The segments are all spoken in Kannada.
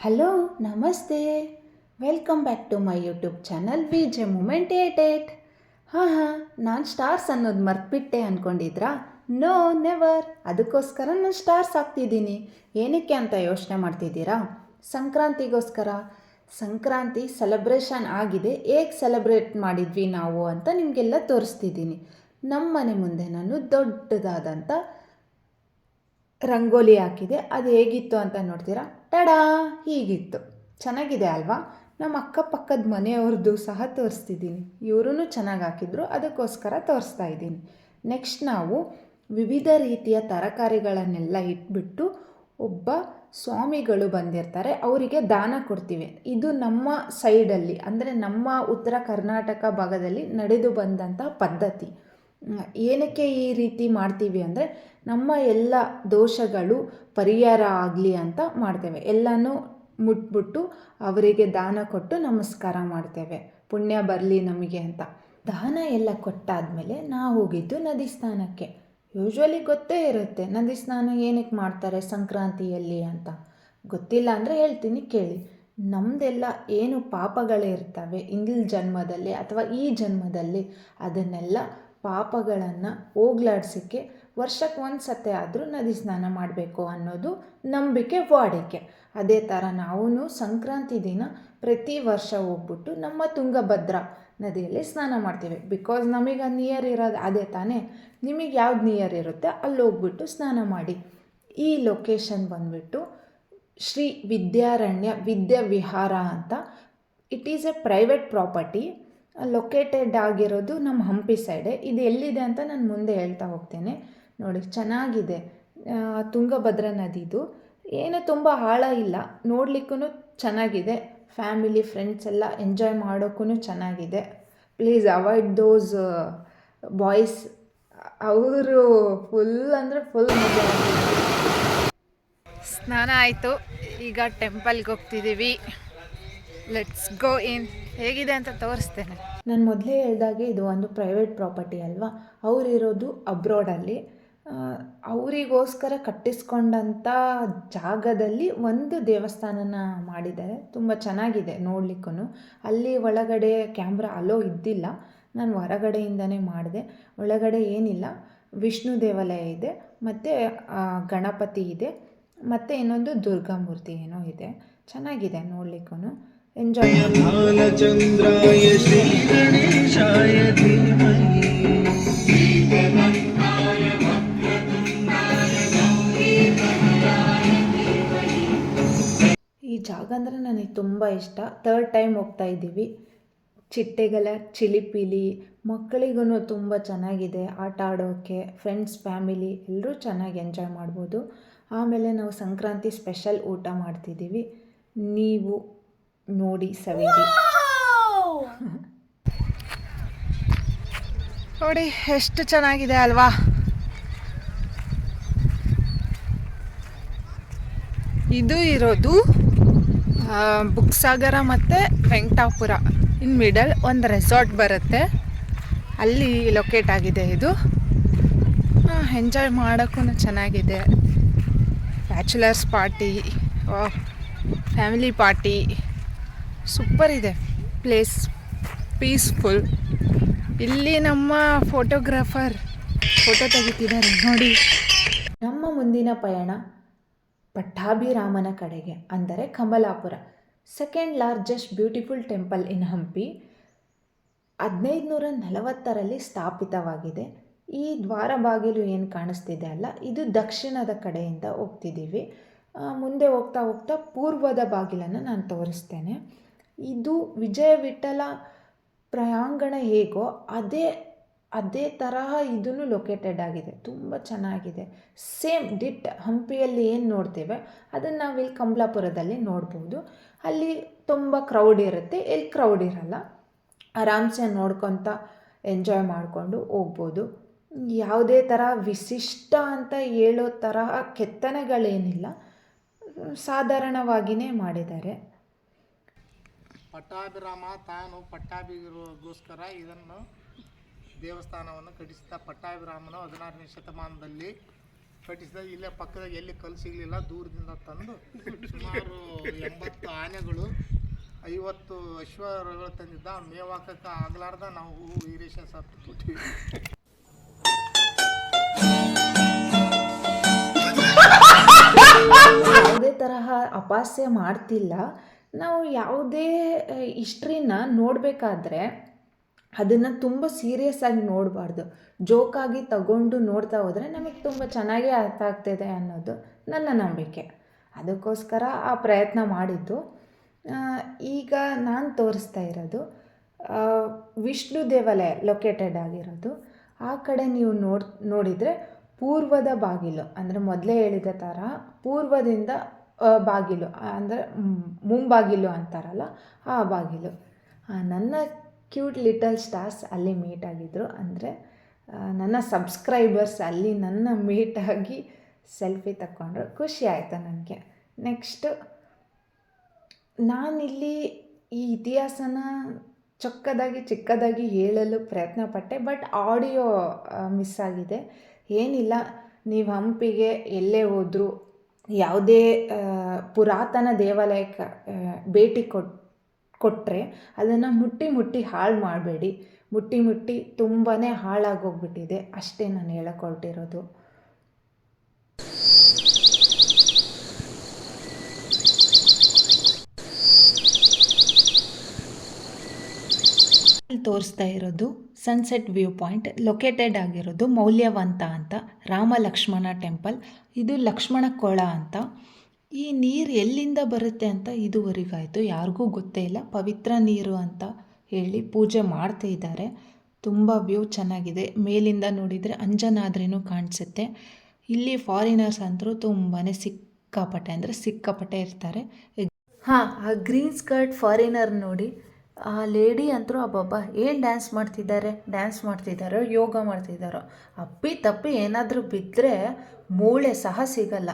ಹಲೋ ನಮಸ್ತೆ. Welcome back to my YouTube channel V J moment eight eight ಹಾಂ ಹಾಂ ನಾನು ಸ್ಟಾರ್ಸ್ ಅನ್ನೋದು ಮರ್ತ್ಬಿಟ್ಟೆ ಅಂದ್ಕೊಂಡಿದ್ರಾ ನೋ ನೆವರ್ ಅದಕ್ಕೋಸ್ಕರ ನಾನು ಸ್ಟಾರ್ಸ್ ಹಾಕ್ತಿದ್ದೀನಿ ಏನಕ್ಕೆ ಅಂತ ಯೋಚನೆ ಮಾಡ್ತಿದ್ದೀರಾ? ಸಂಕ್ರಾಂತಿಗೋಸ್ಕರ? ಸಂಕ್ರಾಂತಿ ಸೆಲೆಬ್ರೇಷನ್ ಆಗಿದೆ. ಹೇಗೆ ಸೆಲೆಬ್ರೇಟ್ ಮಾಡಿದ್ವಿ ನಾವು ಅಂತ ನಿಮಗೆಲ್ಲ ತೋರಿಸ್ತಿದ್ದೀನಿ. ನಮ್ಮ ಮನೆ ಮುಂದೆ ನಾನು ದೊಡ್ಡದಾದಂಥ ರಂಗೋಲಿ ಹಾಕಿದೆ. ಅದು ಹೇಗಿತ್ತು ಅಂತ ನೋಡ್ತೀರಾ? ಟಡಾ! ಹೀಗಿತ್ತು. ಚೆನ್ನಾಗಿದೆ ಅಲ್ವಾ? ನಮ್ಮ ಅಕ್ಕಪಕ್ಕದ ಮನೆಯವ್ರದ್ದು ಸಹ ತೋರಿಸ್ತಿದ್ದೀನಿ. ಇವರೂ ಚೆನ್ನಾಗಿ ಹಾಕಿದ್ರು. ಅದಕ್ಕೋಸ್ಕರ ತೋರಿಸ್ತಾ ಇದ್ದೀನಿ. ನೆಕ್ಸ್ಟ್ ನಾವು ವಿವಿಧ ರೀತಿಯ ತರಕಾರಿಗಳನ್ನೆಲ್ಲ ಇಟ್ಬಿಟ್ಟು ಒಬ್ಬ ಸ್ವಾಮಿಗಳು ಬಂದಿರ್ತಾರೆ. ಅವರಿಗೆ ದಾನ ಕೊಡ್ತೀವಿ. ಇದು ನಮ್ಮ ಸೈಡಲ್ಲಿ, ಅಂದರೆ ನಮ್ಮ ಉತ್ತರ ಕರ್ನಾಟಕ ಭಾಗದಲ್ಲಿ ನಡೆದು ಬಂದಂಥ ಪದ್ಧತಿ. ಏನಕ್ಕೆ ಈ ರೀತಿ ಮಾಡ್ತೀವಿ ಅಂದರೆ ನಮ್ಮ ಎಲ್ಲ ದೋಷಗಳು ಪರಿಹಾರ ಆಗಲಿ ಅಂತ ಮಾಡ್ತೇವೆ. ಎಲ್ಲನೂ ಮುಟ್ಬಿಟ್ಟು ಅವರಿಗೆ ದಾನ ಕೊಟ್ಟು ನಮಸ್ಕಾರ ಮಾಡ್ತೇವೆ. ಪುಣ್ಯ ಬರಲಿ ನಮಗೆ ಅಂತ. ದಾನ ಎಲ್ಲ ಕೊಟ್ಟಾದಮೇಲೆ ನಾವು ಹೋಗಿದ್ದು ನದಿ ಸ್ನಾನಕ್ಕೆ. ಯೂಶ್ವಲಿ ಗೊತ್ತೇ ಇರುತ್ತೆ, ನದಿ ಸ್ನಾನ ಏನಕ್ಕೆ ಮಾಡ್ತಾರೆ ಸಂಕ್ರಾಂತಿಯಲ್ಲಿ ಅಂತ. ಗೊತ್ತಿಲ್ಲ ಅಂದರೆ ಹೇಳ್ತೀನಿ, ಕೇಳಿ. ನಮ್ಮದೆಲ್ಲ ಏನು ಪಾಪಗಳೇ ಇರ್ತವೆ ಇಂದಿನ ಜನ್ಮದಲ್ಲಿ ಅಥವಾ ಈ ಜನ್ಮದಲ್ಲಿ ಅದನ್ನೆಲ್ಲ ಪಾಪಗಳನ್ನು ಹೋಗ್ಲಾಡ್ಸೋಕ್ಕೆ ವರ್ಷಕ್ಕೆ ಒಂದು ಸತೆ ಆದರೂ ನದಿ ಸ್ನಾನ ಮಾಡಬೇಕು ಅನ್ನೋದು ನಂಬಿಕೆ ವಾಡಿಕೆ. ಅದೇ ಥರ ನಾವೂ ಸಂಕ್ರಾಂತಿ ದಿನ ಪ್ರತಿ ವರ್ಷ ಹೋಗ್ಬಿಟ್ಟು ನಮ್ಮ ತುಂಗಭದ್ರಾ ನದಿಯಲ್ಲಿ ಸ್ನಾನ ಮಾಡ್ತೀವಿ. ಬಿಕಾಸ್ ನಮಗೆ ನಿಯರ್ ಇರೋದು ಅದೇ ತಾನೇ, ನಿಮಗೆ ಯಾವ್ದು ನಿಯರ್ ಇರುತ್ತೆ ಅಲ್ಲಿ ಹೋಗ್ಬಿಟ್ಟು ಸ್ನಾನ ಮಾಡಿ. ಈ ಲೊಕೇಶನ್ ಬಂದ್ಬಿಟ್ಟು ಶ್ರೀ ವಿದ್ಯಾರಣ್ಯ ವಿದ್ಯಾವಿಹಾರ ಅಂತ it is a private property located ಆಗಿರೋದು ನಮ್ಮ ಹಂಪಿ ಸೈಡೆ ಇದು ಎಲ್ಲಿದೆ ಅಂತ ನಾನು ಮುಂದೆ ಹೇಳ್ತಾ ಹೋಗ್ತೇನೆ. ನೋಡಿ, ಚೆನ್ನಾಗಿದೆ. ತುಂಗಭದ್ರಾ ನದಿದು ಏನು ತುಂಬ ಆಳ ಇಲ್ಲ. ನೋಡ್ಲಿಕ್ಕೂ ಚೆನ್ನಾಗಿದೆ. ಫ್ಯಾಮಿಲಿ ಫ್ರೆಂಡ್ಸ್ ಎಲ್ಲ ಎಂಜಾಯ್ ಮಾಡೋಕ್ಕೂ ಚೆನ್ನಾಗಿದೆ. ಪ್ಲೀಸ್ ಅವಾಯ್ಡ್ ದೋಸ್ ಬಾಯ್ಸ್ ಅವರು ಫುಲ್ ಅಂದರೆ ಫುಲ್ ಸ್ನಾನ ಆಯಿತು. ಈಗ ಟೆಂಪಲ್ಗೆ ಹೋಗ್ತಿದ್ದೀವಿ. ಲೆಟ್ಸ್ ಗೋ ಇನ್ ಹೇಗಿದೆ ಅಂತ ತೋರಿಸ್ತೇನೆ. ನಾನು ಮೊದಲೇ ಹೇಳ್ದಾಗೆ ಇದು ಒಂದು ಪ್ರೈವೇಟ್ ಪ್ರಾಪರ್ಟಿ ಅಲ್ವಾ? ಅವರಿರೋದು ಅಬ್ರಾಡಲ್ಲಿ ಅವರಿಗೋಸ್ಕರ ಕಟ್ಟಿಸ್ಕೊಂಡಂಥ ಜಾಗದಲ್ಲಿ ಒಂದು ದೇವಸ್ಥಾನನ ಮಾಡಿದ್ದಾರೆ. ತುಂಬ ಚೆನ್ನಾಗಿದೆ ನೋಡ್ಲಿಕ್ಕೂ ಅಲ್ಲಿ ಒಳಗಡೆ ಕ್ಯಾಮ್ರಾ ಅಲೋ ಇದ್ದಿಲ್ಲ. ನಾನು ಹೊರಗಡೆಯಿಂದನೇ ಮಾಡಿದೆ. ಒಳಗಡೆ ಏನಿಲ್ಲ. ವಿಷ್ಣು ದೇವಾಲಯ ಇದೆ. ಮತ್ತು ಗಣಪತಿ ಇದೆ. ಮತ್ತು ಇನ್ನೊಂದು ದುರ್ಗಾಮೂರ್ತಿ ಏನೋ ಇದೆ. ಚೆನ್ನಾಗಿದೆ ನೋಡ್ಲಿಕ್ಕೂ ಎಂಜಾಯ್ ಬಾಲಚಂದ್ರಾಯ ಶ್ರೀ ಗಣೇಶಾಯ ಈ ಜಾಗ ಅಂದರೆ ನನಗೆ ತುಂಬ ಇಷ್ಟ. ಥರ್ಡ್ ಟೈಮ್ ಹೋಗ್ತಾ ಇದ್ದೀವಿ. ಚಿಟ್ಟೆಗಳ ಚಿಲಿಪಿಲಿ ಮಕ್ಕಳಿಗೂ ತುಂಬ ಚೆನ್ನಾಗಿದೆ. ಆಟ ಆಡೋಕ್ಕೆ ಫ್ರೆಂಡ್ಸ್ ಫ್ಯಾಮಿಲಿ ಎಲ್ಲರೂ ಚೆನ್ನಾಗಿ ಎಂಜಾಯ್ ಮಾಡ್ಬೋದು. ಆಮೇಲೆ ನಾವು ಸಂಕ್ರಾಂತಿ ಸ್ಪೆಷಲ್ ಊಟ ಮಾಡ್ತಿದ್ದೀವಿ. ನೀವು? ನೋಡಿ ಸವಿರಿ ನೋಡಿ, ಎಷ್ಟು ಚೆನ್ನಾಗಿದೆ ಅಲ್ವಾ? ಇದು ಇರೋದು ಬುಕ್ಸಾಗರ ಮತ್ತು ವೆಂಕಟಾಪುರ. ಇನ್ ಮಿಡಲ್ ಒಂದು ರೆಸಾರ್ಟ್ ಬರುತ್ತೆ. ಅಲ್ಲಿ ಲೊಕೇಟ್ ಆಗಿದೆ ಇದು. ಎಂಜಾಯ್ ಮಾಡೋಕ್ಕೂ ಚೆನ್ನಾಗಿದೆ. Bachelors party family party. Super ಇದೆ. ಪ್ಲೇಸ್ ಪೀಸ್ಫುಲ್ ಇಲ್ಲಿ ನಮ್ಮ ಫೋಟೋಗ್ರಾಫರ್ ಫೋಟೋ ತೆಗಿತಿದ್ದಾರೆ. ನೋಡಿ. ನಮ್ಮ ಮುಂದಿನ ಪಯಣ ಪಟ್ಟಾಭಿರಾಮನ ಕಡೆಗೆ ಅಂದರೆ Kamalapura. Second largest beautiful temple in Hampi ಹದಿನೈದು ನೂರ ನಲವತ್ತರಲ್ಲಿ ಸ್ಥಾಪಿತವಾಗಿದೆ. ಈ ದ್ವಾರ ಬಾಗಿಲು ಏನು ಕಾಣಿಸ್ತಿದೆ ಅಲ್ಲ ಇದು ದಕ್ಷಿಣದ ಕಡೆಯಿಂದ ಹೋಗ್ತಿದ್ದೀವಿ. ಮುಂದೆ ಹೋಗ್ತಾ ಹೋಗ್ತಾ ಪೂರ್ವದ ಬಾಗಿಲನ್ನು ನಾನು ತೋರಿಸ್ತೇನೆ. ಇದು ವಿಜಯ ವಿಠಲ ಪ್ರಯಾಂಗಣ ಹೇಗೋ ಅದೇ ಅದೇ ತರಹ ಇದೂ ಲೊಕೇಟೆಡ್ ಆಗಿದೆ. ತುಂಬ ಚೆನ್ನಾಗಿದೆ. ಸೇಮ್ ಡಿಟ್ ಹಂಪಿಯಲ್ಲಿ ಏನು ನೋಡ್ತೇವೆ, ಅದನ್ನು ನಾವಿಲ್ಲಿ ಕಮಲಾಪುರದಲ್ಲಿ ನೋಡ್ಬೋದು. ಅಲ್ಲಿ ತುಂಬ ಕ್ರೌಡ್ ಇರುತ್ತೆ. ಇಲ್ಲಿ ಕ್ರೌಡ್ ಇರಲ್ಲ. ಆರಾಮ್ಸೆ ನೋಡ್ಕೊತ ಎಂಜಾಯ್ ಮಾಡಿಕೊಂಡು ಹೋಗ್ಬೋದು. ಯಾವುದೇ ಥರ ವಿಶಿಷ್ಟ ಅಂತ ಹೇಳೋ ತರಹ ಕೆತ್ತನೆಗಳೇನಿಲ್ಲ. ಸಾಧಾರಣವಾಗಿಯೇ ಮಾಡಿದ್ದಾರೆ. ಪಟ್ಟಾಭಿರಾಮ ತಾನು ಪಟ್ಟಾಭಿಗೋಸ್ಕರ ಇದನ್ನು ದೇವಸ್ಥಾನವನ್ನು ಕಟ್ಟಿಸಿದ ಪಟ್ಟಾಭಿರಾಮನು ಹದಿನಾರನೇ ಶತಮಾನದಲ್ಲಿ ಕಟ್ಟಿಸಿದ. ಇಲ್ಲೇ ಪಕ್ಕದಾಗ ಎಲ್ಲಿ ಕಲ್ಲು ಸಿಗಲಿಲ್ಲ, ದೂರದಿಂದ ತಂದು ಸುಮಾರು ಎಂಬತ್ತು ಆನೆಗಳು, ಐವತ್ತು ಅಶ್ವಗಳು ತಂದಿದ್ದ. ಮೇವು ಹಾಕಕ್ಕೆ ಆಗ್ಲಾರ್ದ ನಾವು ವೀರೇಶ ಸತ್ತು ಅದೇ ತರಹ ಅಪಾಸ್ಯ ಮಾಡ್ತಿಲ್ಲ. ನಾವು ಯಾವುದೇ ಹಿಸ್ಟ್ರಿನ ನೋಡಬೇಕಾದ್ರೆ ಅದನ್ನು ತುಂಬ ಸೀರಿಯಸ್ ಆಗಿ ನೋಡಬಾರ್ದು. ಜೋಕಾಗಿ ತಗೊಂಡು ನೋಡ್ತಾ ಹೋದರೆ ನಮಗೆ ತುಂಬ ಚೆನ್ನಾಗೇ ಅರ್ಥ ಆಗ್ತಿದೆ ಅನ್ನೋದು ನನ್ನ ನಂಬಿಕೆ. ಅದಕ್ಕೋಸ್ಕರ ಆ ಪ್ರಯತ್ನ ಮಾಡಿದ್ದು. ಈಗ ನಾನು ತೋರಿಸ್ತಾ ಇರೋದು ವಿಷ್ಣು ದೇವಾಲಯ ಲೊಕೇಟೆಡ್ ಆಗಿರೋದು. ಆ ಕಡೆ ನೀವು ನೋಡಿ, ನೋಡಿದರೆ ಪೂರ್ವದ ಬಾಗಿಲು, ಅಂದರೆ ಮೊದಲೇ ಹೇಳಿದ ಥರ ಪೂರ್ವದಿಂದ ಬಾಗಿಲು ಅಂದರೆ ಮುಂಬಾಗಿಲು ಅಂತಾರಲ್ಲ, ಆ ಬಾಗಿಲು. ನನ್ನ ಕ್ಯೂಟ್ ಲಿಟಲ್ ಸ್ಟಾರ್ಸ್ ಅಲ್ಲಿ ಮೀಟ್ ಆಗಿದ್ದರು ಅಂದರೆ ನನ್ನ ಸಬ್ಸ್ಕ್ರೈಬರ್ಸ್ ಅಲ್ಲಿ ನನ್ನ ಮೀಟಾಗಿ ಸೆಲ್ಫಿ ತಗೊಂಡ್ರು ಖುಷಿ ಆಯಿತು ನನಗೆ. ನೆಕ್ಸ್ಟು ನಾನಿಲ್ಲಿ ಈ ಇತಿಹಾಸನ ಚೊಕ್ಕದಾಗಿ, ಚಿಕ್ಕದಾಗಿ ಹೇಳಲು ಪ್ರಯತ್ನ ಪಟ್ಟೆ ಬಟ್ ಆಡಿಯೋ ಮಿಸ್ ಆಗಿದೆ. ಏನಿಲ್ಲ, ನೀವು ಹಂಪಿಗೆ ಎಲ್ಲೇ ಹೋದರೂ ಯಾವುದೇ ಪುರಾತನ ದೇವಾಲಯಕ್ಕೆ ಭೇಟಿ ಕೊಟ್ಟು ಕೊಟ್ಟರೆ ಅದನ್ನು ಮುಟ್ಟಿ ಮುಟ್ಟಿ ಹಾಳು ಮಾಡಬೇಡಿ. ಮುಟ್ಟಿ ಮುಟ್ಟಿ ತುಂಬಾ ಹಾಳಾಗೋಗ್ಬಿಟ್ಟಿದೆ ಅಷ್ಟೇ ನಾನು ಇಲ್ಲಿ ತೋರಿಸ್ತಾ ಇರೋದು, ಸನ್ಸೆಟ್ ವ್ಯೂ ಪಾಯಿಂಟ್, ಲೊಕೇಟೆಡ್ ಆಗಿರೋದು, ಮೌಲ್ಯವಂತ ಅಂತ. ರಾಮ ಲಕ್ಷ್ಮಣ ಟೆಂಪಲ್. ಇದು ಲಕ್ಷ್ಮಣ ಕೊಳ ಅಂತ. ಈ ನೀರು ಎಲ್ಲಿಂದ ಬರುತ್ತೆ ಅಂತ ಇದುವರೆಗಾಯಿತು. ಯಾರಿಗೂ ಗೊತ್ತೇ ಇಲ್ಲ. ಪವಿತ್ರ ನೀರು ಅಂತ ಹೇಳಿ ಪೂಜೆ ಮಾಡ್ತಾ ಇದ್ದಾರೆ. ತುಂಬ ವ್ಯೂ ಚೆನ್ನಾಗಿದೆ. ಮೇಲಿಂದ ನೋಡಿದರೆ ಅಂಜನಾದ್ರಿನೂ ಕಾಣಿಸುತ್ತೆ. ಇಲ್ಲಿ ಫಾರಿನರ್ಸ್ ಅಂತರೂ ತುಂಬಾ ಸಿಕ್ಕಾಪಟ್ಟೆ ಅಂದರೆ ಸಿಕ್ಕಾಪಟ್ಟೆ ಇರ್ತಾರೆ. ಹಾಂ, ಆ ಗ್ರೀನ್ ಸ್ಕರ್ಟ್ ಫಾರಿನರ್ ನೋಡಿ. ಆ ಲೇಡಿ ಅಂತರೂ, ಅಬ್ಬಬ್ಬ, ಏನು ಡ್ಯಾನ್ಸ್ ಮಾಡ್ತಿದ್ದಾರೆ ಡ್ಯಾನ್ಸ್ ಮಾಡ್ತಿದ್ದಾರೋ ಯೋಗ ಮಾಡ್ತಿದ್ದಾರೋ ಅಪ್ಪಿ ತಪ್ಪಿ ಏನಾದರೂ ಬಿದ್ದರೆ ಮೂಳೆ ಸಹ ಸಿಗಲ್ಲ.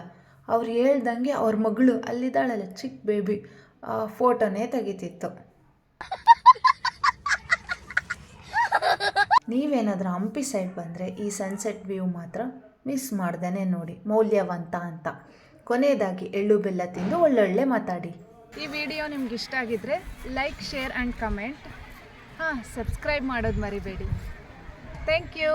ಅವ್ರು ಹೇಳ್ದಂಗೆ ಅವ್ರ ಮಗಳು ಅಲ್ಲಿದ್ದಾಳಲ್ಲ ಚಿಕ್ಕ ಬೇಬಿ ಫೋಟೋನೇ ತೆಗಿತಿತ್ತು. ನೀವೇನಾದರೂ ಹಂಪಿ ಸೈಡ್ ಬಂದರೆ ಈ ಸನ್ಸೆಟ್ ವ್ಯೂ ಮಾತ್ರ ಮಿಸ್ ಮಾಡ್ದೇ ನೋಡಿ, ಮೌಲ್ಯವಂತ ಅಂತ. ಕೊನೆಯದಾಗಿ ಎಳ್ಳು ಬೆಲ್ಲ ತಿಂದು ಒಳ್ಳೊಳ್ಳೆ ಮಾತಾಡಿ. ಈ ವಿಡಿಯೋ ನಿಮ್ಗೆ ಇಷ್ಟ ಆಗಿದ್ರೆ ಲೈಕ್, ಶೇರ್ ಆ್ಯಂಡ್ ಕಮೆಂಟ್. ಹಾಂ, ಸಬ್ಸ್ಕ್ರೈಬ್ ಮಾಡೋದು ಮರಿಬೇಡಿ. Thank you.